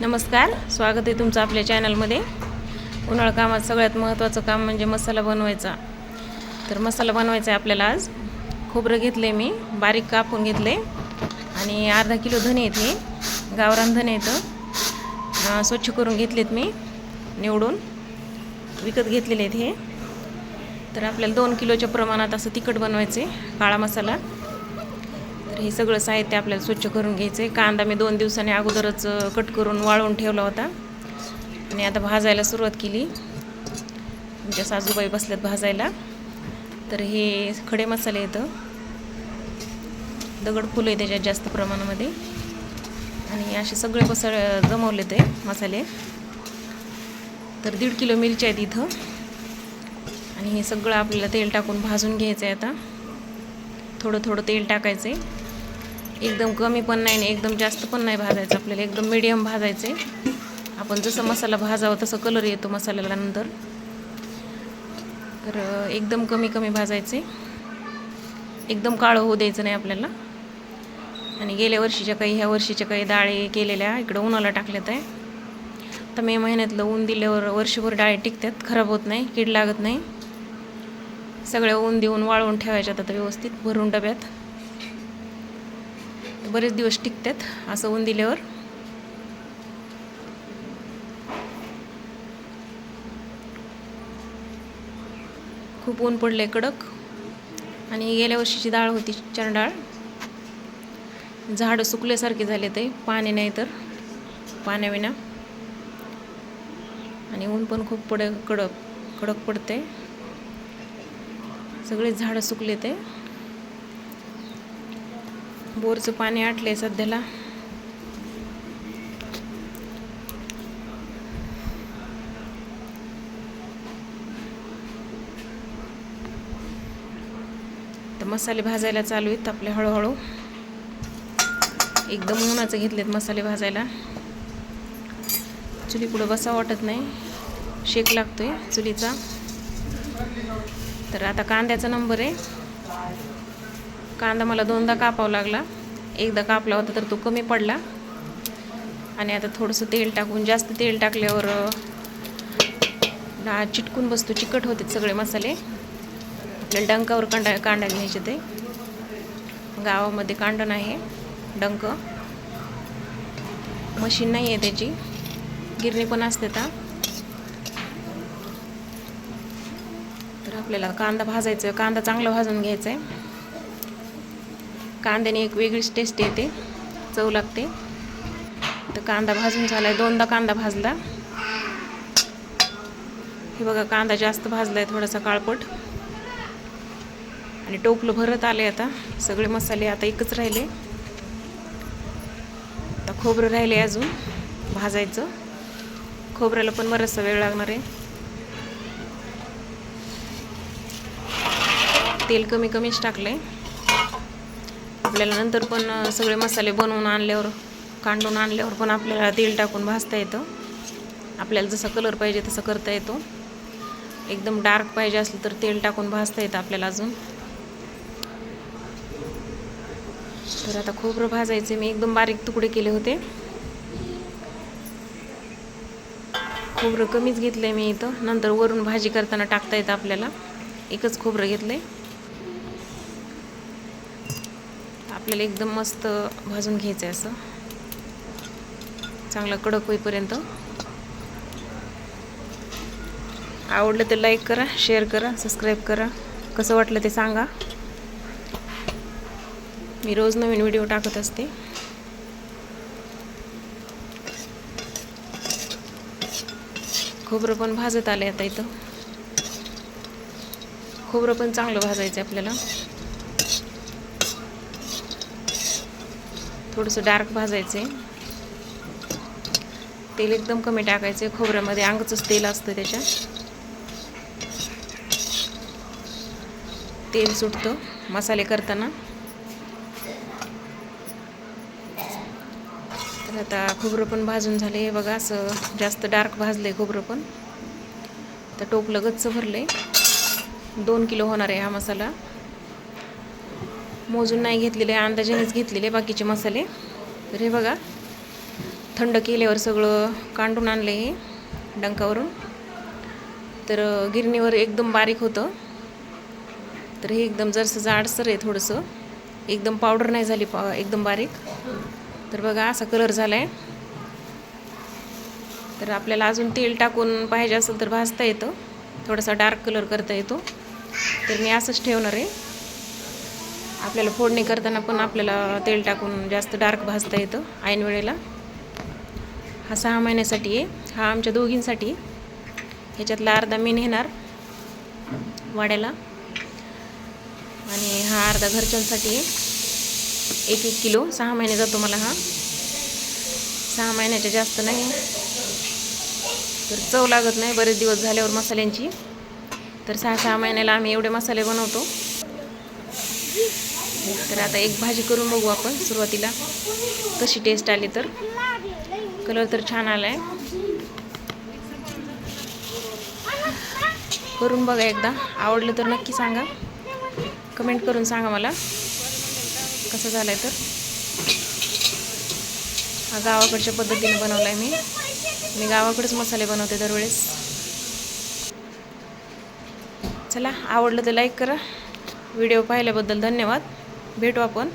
नमस्कार स्वागत आहे तुमचं आपल्या चॅनलमध्ये. उन्हाळा कामात सगळ्यात महत्त्वाचं काम म्हणजे मसाला बनवायचा. तर मसाला बनवायचा आहे आपल्याला आज. खोबरं घेतले मी बारीक कापून घेतले आणि अर्धा किलो धने आहेत हे. गावरान धने येतं स्वच्छ करून घेतलेत मी निवडून. विकत घेतलेले आहेत हे. तर आपल्याला दोन किलोच्या प्रमाणात असं तिखट बनवायचे काळा मसाला. तर हे सगळं साहित्य आपल्याला स्वच्छ करून घ्यायचं आहे कांदा मी दोन दिवसांनी अगोदरच कट करून वाळवून ठेवला होता. आणि आता भाजायला सुरुवात केली. तुमच्या साजूबाई बसल्यात भाजायला. तर हे खडे मसाले येतं दगड फुलं आहे त्याच्यात जास्त प्रमाणामध्ये. आणि असे सगळे पसळ जमवले ते मसाले. तर दीड किलो मिरची आहेत इथं. आणि हे सगळं आपल्याला तेल टाकून भाजून घ्यायचं आहे आता. थोडं थोडं तेल टाकायचं. आहे एकदम कमी पण नाही आणि एकदम जास्त पण नाही भाजायचं आपल्याला एकदम मिडियम भाजायचं. आहे आपण जसं मसाला भाजावं तसं कलर येतो मसाल्याला नंतर. तर एकदम कमी कमी भाजायचे. एकदम काळं होऊ द्यायचं नाही आपल्याला. आणि गेल्या वर्षीच्या काही ह्या वर्षीच्या काही डाळी केलेल्या इकडं उन्हाला टाकल्यात आहे. तर मे महिन्यातलं ऊन दिल्यावर वर्षभर डाळी टिकतात खराब होत नाही कीड लागत नाही. सगळ्या ऊन देऊन वाळवून ठेवायच्या आता व्यवस्थित भरून डब्यात. बरेच दिवस टिकतात असं ऊन दिल्यावर. खूप ऊन पडले कडक. आणि गेल्या वर्षीची डाळ होती चण डाळ झाडं सुकल्यासारखे झाले ते पाणी नाही तर पाण्याविना. आणि ऊन पण खूप पड कडक कडक पडते सगळे झाडं सुकले ते. बोरचं पाणी आटले सध्याला. तर मसाले भाजायला चालू आहेत आपले हळूहळू. एकदम उन्हाचं घेतलेत मसाले भाजायला. चुली पुढं बसा वाटत नाही. शेक लागतोय चुलीचा. तर आता कांद्याचा नंबर आहे. कांदा मला दोनदा कापावा लागला. एकदा कापला होता तर तो कमी पडला. आणि आता थोडंसं तेल टाकून जास्त तेल टाकल्यावर डाळ चिटकून बसतो. चिकट होते सगळे मसाले. आपल्याला डंकावर कांडा कांदा घ्यायचे ते. गावामध्ये कांडण आहे डंक. मशीन नाही आहे त्याची. गिरणी पण असते आता तर आपल्याला कांदा भाजायचा कांदा चांगला भाजून घ्यायचा आहे कांद्याने एक वेगळीच टेस्ट येते चव लागते. तर कांदा भाजून झालाय दोनदा कांदा भाजला. हे बघा कांदा जास्त भाजलाय थोडासा काळपट. आणि टोपलं भरत आले आता. सगळे मसाले आता एकच राहिले. आता खोबरं राहिले अजून भाजायचं. खोबऱ्याला पण बराचसा वेळ लागणार आहे. तेल कमी कमीच टाकलं आहे आपल्याला नंतर पण सगळे मसाले बनवून आणल्यावर कांडून आणल्यावर पण आपल्याला तेल टाकून भाजता येतं. आपल्याला जसा कलर पाहिजे तसा करता येतो. एकदम डार्क पाहिजे असलं तर तेल टाकून भाजता येतं आपल्याला अजून. तर आता खोबरं भाजायचे. मी एकदम बारीक तुकडे केले होते. खोबरं कमीच घेतलंय मी इथं. नंतर वरून भाजी करताना टाकता येतं आपल्याला. एकच खोबरं घेतलं आहे आपल्याला एकदम मस्त भाजून घ्यायचं आहे असं. चांगलं कडक होईपर्यंत. आवडलं तर लाईक करा शेअर करा सबस्क्राईब करा. कसं वाटलं ते सांगा. मी रोज नवीन व्हिडिओ टाकत असते. खोबरं पण भाजत आलं आता इथं. खोबरं पण चांगलं भाजायचं आहे आपल्याला. थोडंसं डार्क भाजायचं आहे तेल एकदम कमी टाकायचं आहे खोबऱ्यामध्ये अंगचंच तेल असतं त्याच्यात. तेल सुटतं मसाले करताना. तर आता खोबरं पण भाजून झाले हे बघा असं जास्त डार्क भाजलं आहे खोबरं पण. तर टोपलं गच्च भरलं आहे दोन किलो होणार आहे हा मसाला. मोजून नाही घेतलेले अंदाजानेच घेतलेले बाकीचे मसाले. तर हे बघा थंड केल्यावर सगळं कांडून आणलं हे डंकावरून. तर गिरणीवर एकदम बारीक होतं. तर हे एकदम जरसं जाडसर आहे थोडंसं. एकदम पावडर नाही झाली पा एकदम बारीक. तर बघा असा कलर झाला आहे तर आपल्याला अजून तेल टाकून पाहिजे असेल तर भाजता येतं. थोडासा डार्क कलर करता येतो. तर मी असंच ठेवणार आहे. आपल्याला फोडणी करताना पण आपल्याला तेल टाकून जास्त डार्क भाजता येतं ऐन वेळेला. हा सहा महिन्यासाठी आहे. हा आमच्या दोघींसाठी. आहे. ह्याच्यातला अर्धा मी नेणार वाड्याला. आणि हा अर्धा घरच्यांसाठी आहे. एक एक किलो. सहा महिने जातो मला हा. सहा महिन्याच्या जास्त नाही. तर चव लागत नाही. बरेच दिवस झाल्यावर मसाल्यांची. तर सहा सहा महिन्याला आम्ही एवढे मसाले बनवतो. तर आता एक भाजी करून बघू आपण सुरुवातीला. कशी टेस्ट आली तर? कलर तर छान आला आहे करून बघा एकदा. आवडलं तर नक्की सांगा. कमेंट करून सांगा मला. कसं झालं आहे तर? हा गावाकडच्या पद्धतीने बनवला आहे मी. मी गावाकडेच मसाले बनवते दरवेळेस. चला आवडलं तर लाईक करा. व्हिडिओ पाहिल्याबद्दल धन्यवाद. भेटू आपण.